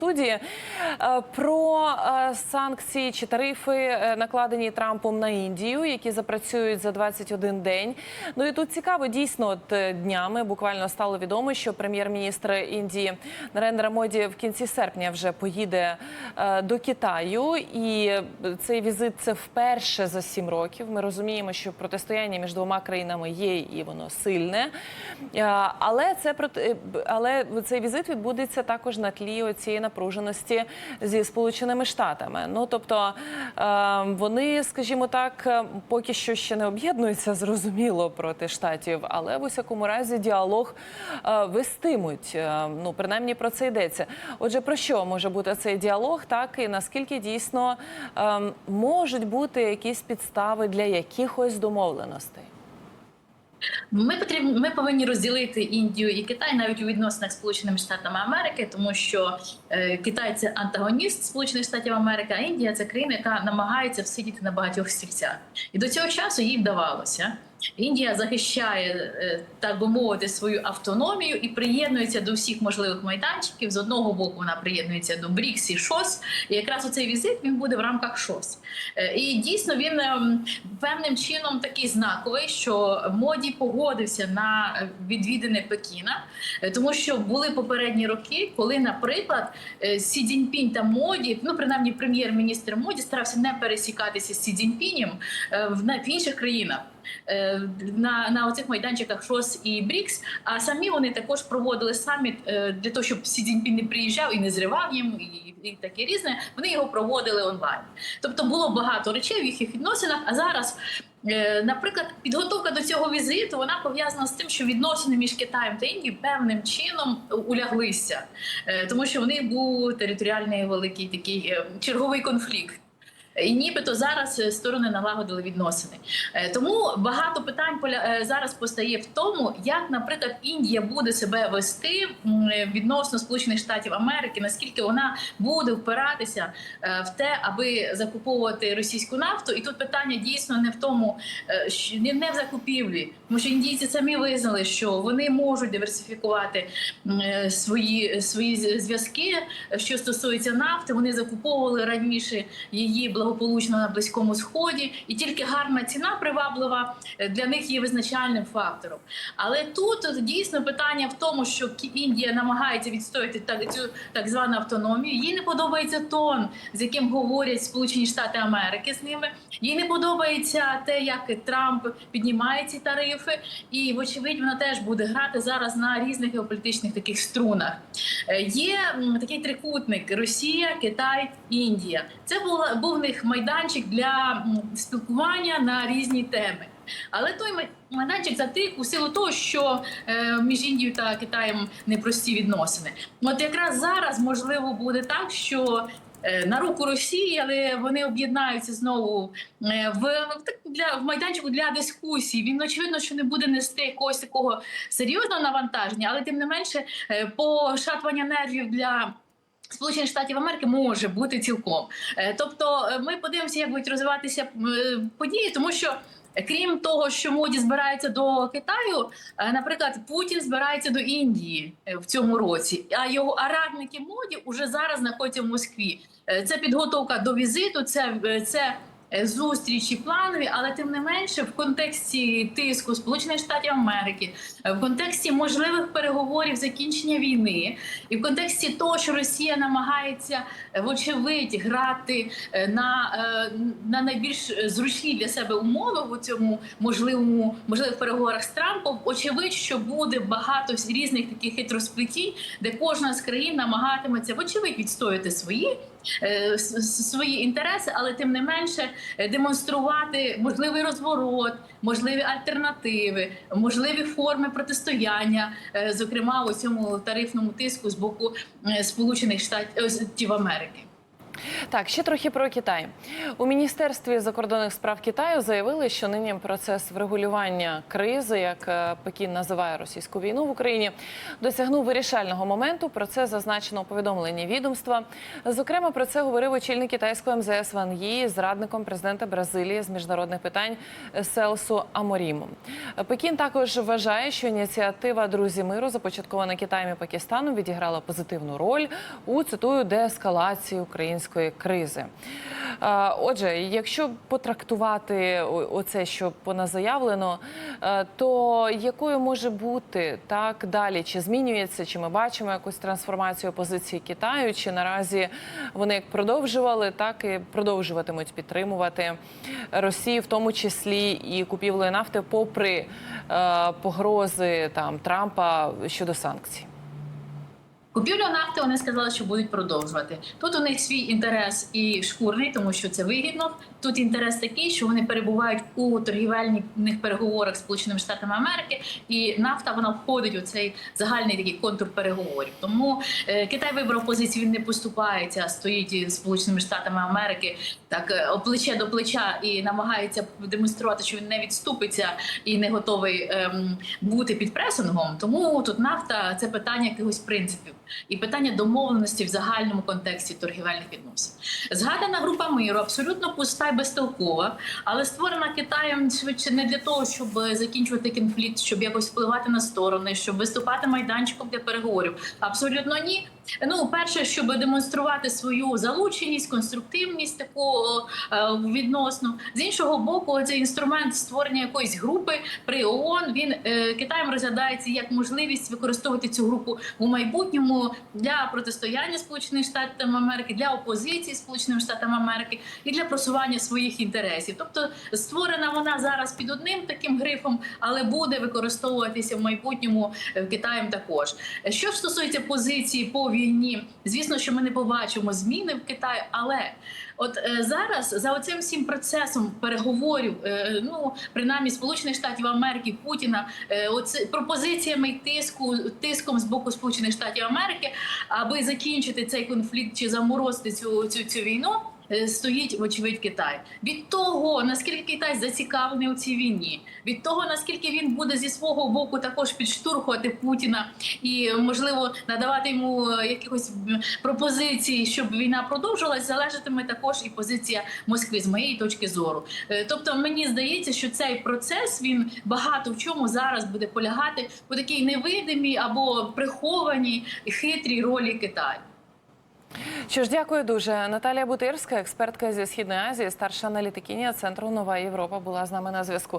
студії Е, про е, санкції чи тарифи, е, накладені Трампом на Індію, які запрацюють за 21 день. Ну і тут цікаво, дійсно, от днями буквально стало відомо, що прем'єр-міністр Індії Нарендра Моді в кінці серпня вже поїде до Китаю, і цей візит це вперше за сім років. Ми розуміємо, що протистояння між двома країнами є і воно сильне. Але це але цей візит відбудеться також на тлі цієї напруженості зі сполученими штатами. Ну тобто е, вони, скажімо так, е, поки що ще не об'єднуються, зрозуміло проти штатів, але в усякому разі діалог е, вестимуть. Ну принаймні про це йдеться. Отже, про що може бути цей діалог? Так і наскільки дійсно е, можуть бути якісь підстави для якихось домовленостей? Ми потрібні, ми повинні розділити Індію і Китай навіть у відносинах Сполученими Штатами Америки, тому що е, Китай це антагоніст Сполучених Штатів Америки, а Індія це країна, яка намагається всидіти на багатьох стільцях. І до цього часу їй вдавалося. Індія захищає, е, так би мовити, свою автономію і приєднується до всіх можливих майданчиків. З одного боку вона приєднується до БРІКС і ШОС. І якраз оцей візит він буде в рамках ШОС. Е, І дійсно він ем, певним чином такий знаковий, що моді погодився на відвідини Пекіна, е, тому що були попередні роки, коли, наприклад, Сі Цзіньпінь та моді, ну принаймні прем'єр-міністр моді старався не пересікатися з Сі Цзіньпінем в інших країнах. Е, На, на оцих майданчиках ШОС і БРІКС, а самі вони також проводили саміт е, для того, щоб Сі Цзіньпін не приїжджав і не зривав їм, і, і таке різне. Вони його проводили онлайн. Тобто було багато речей в їхніх відносинах. А зараз, е, наприклад, підготовка до цього візиту вона пов'язана з тим, що відносини між Китаєм та Індією певним чином уляглися, тому що в них був територіальний великий такий черговий конфлікт. І нібито зараз е, сторони налагодили відносини. Е, Тому багато питань е, зараз постає в тому, як, наприклад, Індія буде себе вести е, відносно Сполучених Штатів Америки, наскільки вона буде впиратися е, в те, аби закуповувати російську нафту. І тут питання дійсно не в тому, е, що- не в закупівлі, тому що індійці самі визнали, що вони можуть диверсифікувати е, свої, свої зв'язки, е, що стосується нафти. Вони закуповували раніше її благополучно на близькому сході, і тільки гарна ціна приваблива е, для них є визначальним фактором. Але тут дійсно питання в тому, що Індія намагається відстояти так цю так звану автономію. Їй не подобається тон, з яким говорять Сполучені Штати Америки з ними. Їй не подобається те, як Трамп піднімає ці тарифи, і вочевидь вона теж буде грати зараз на різних геополітичних таких струнах. Е, Є такий трикутник: Росія, Китай, Індія. Це була був в них майданчик для спілкування на різні теми. Але той майданчик затик у силу того, що е, між Індією та Китаєм непрості відносини. От якраз зараз можливо буде так, що е, на руку Росії, але вони об'єднаються знову е, в, для в майданчику для дискусій. Він очевидно, що не буде нести якогось такого серйозного навантаження, але тим не менше е, пошатування нервів для. Сполучених Штатів Америки може бути цілком. Е, Тобто, е, ми подивимося, як будуть розвиватися е, події, тому що. Крім того, що моді збирається до Китаю, наприклад, Путін збирається до Індії в цьому році, а його арадники моді вже зараз знаходяться в Москві. Це підготовка до візиту, це, це зустрічі планові, але тим не менше, в контексті тиску Сполучених Штатів Америки, е, в контексті можливих переговорів закінчення війни, і в контексті того, що Росія намагається е, вочевидь грати е, на, е, на найбільш зручні для себе умови у цьому можливому можливих переговорах з Трампом, очевидь, що буде багато різних таких хитросплетінь, де кожна з країн намагатиметься вочевидь відстояти свої. Е, Свої інтереси, але тим не менше е, демонструвати можливий розворот, можливі альтернативи, можливі форми протистояння, е, зокрема у цьому тарифному тиску з боку Сполучених Штатів Америки. Так, ще трохи про Китай. У міністерстві закордонних справ Китаю заявили, що нині процес врегулювання кризи, як е, Пекін називає російську війну в Україні, досягнув вирішального моменту. Про це зазначено у повідомленні відомства. Зокрема, про це говорив очільник китайського МЗС Ван Ї з радником президента Бразилії з міжнародних питань Селсу Аморімом. Пекін також вважає, що ініціатива Друзі миру, започаткована Китаєм і Пакистаном, відіграла позитивну роль у цитую деескалації української кризи. Е, Отже, якщо потрактувати оце, що поназаявлено, е, то якою може бути так далі? Чи змінюється, чи ми бачимо якусь трансформацію позиції Китаю? Чи наразі вони як продовжували, так і продовжуватимуть підтримувати Росію, в тому числі і купівлею нафти, попри е, погрози там Трампа щодо санкцій? Купівлю нафти вони сказали, що будуть продовжувати. Тут у них свій інтерес і шкурний, тому що це вигідно. Тут інтерес такий, що вони перебувають у торгівельних переговорах з Сполученими Штатами Америки, і нафта вона входить у цей загальний такий контур переговорів. Тому е, Китай вибрав позицію, він не поступається, стоїть із Сполученими Штатами Америки так е, плече до плеча і намагається демонструвати, що він не відступиться і не готовий ем, бути під пресингом. Тому тут нафта це питання якихось принципів і питання домовленості в загальному контексті торгівельних відносин. Згадана група миру абсолютно пуста і безтолкова, але створена Китаєм швидше не для того, щоб закінчувати конфлікт, щоб якось впливати на сторони, щоб виступати майданчиком для переговорів. Абсолютно ні. Ну, перше, щоб демонструвати свою залученість, конструктивність таку е, відносно. З іншого боку, цей інструмент створення якоїсь групи при ООН, він е, Китаєм розглядається як можливість використовувати цю групу у майбутньому для протистояння Сполучених Штатів Америки, для опозиції Сполученим Штатам Америки і для просування своїх інтересів. Тобто створена вона зараз під одним таким грифом, але буде використовуватися в майбутньому е, Китаєм також. Що стосується позиції по війні, звісно, що ми не побачимо зміни в Китаї, але от е, зараз за оцим всім процесом переговорів, е, ну принаймні Сполучених Штатів Америки Путіна, е, оце пропозиціями тиску тиском з боку Сполучених Штатів Америки, аби закінчити цей конфлікт чи заморозити цю цю, цю війну. Е, Стоїть вочевидь Китай від того, наскільки Китай зацікавлений у цій війні, від того наскільки він буде зі свого боку також підштурхувати Путіна і можливо надавати йому е, якихось м, пропозицій, щоб війна продовжилась, залежатиме також і позиція Москви з моєї точки зору. Е, Тобто, мені здається, що цей процес він багато в чому зараз буде полягати у такій невидимій або прихованій хитрій ролі Китаю. Що ж, дякую дуже. Наталія Бутирська, експертка зі східної Азії, старша аналітикиня центру Нова Європа, була з нами на зв'язку.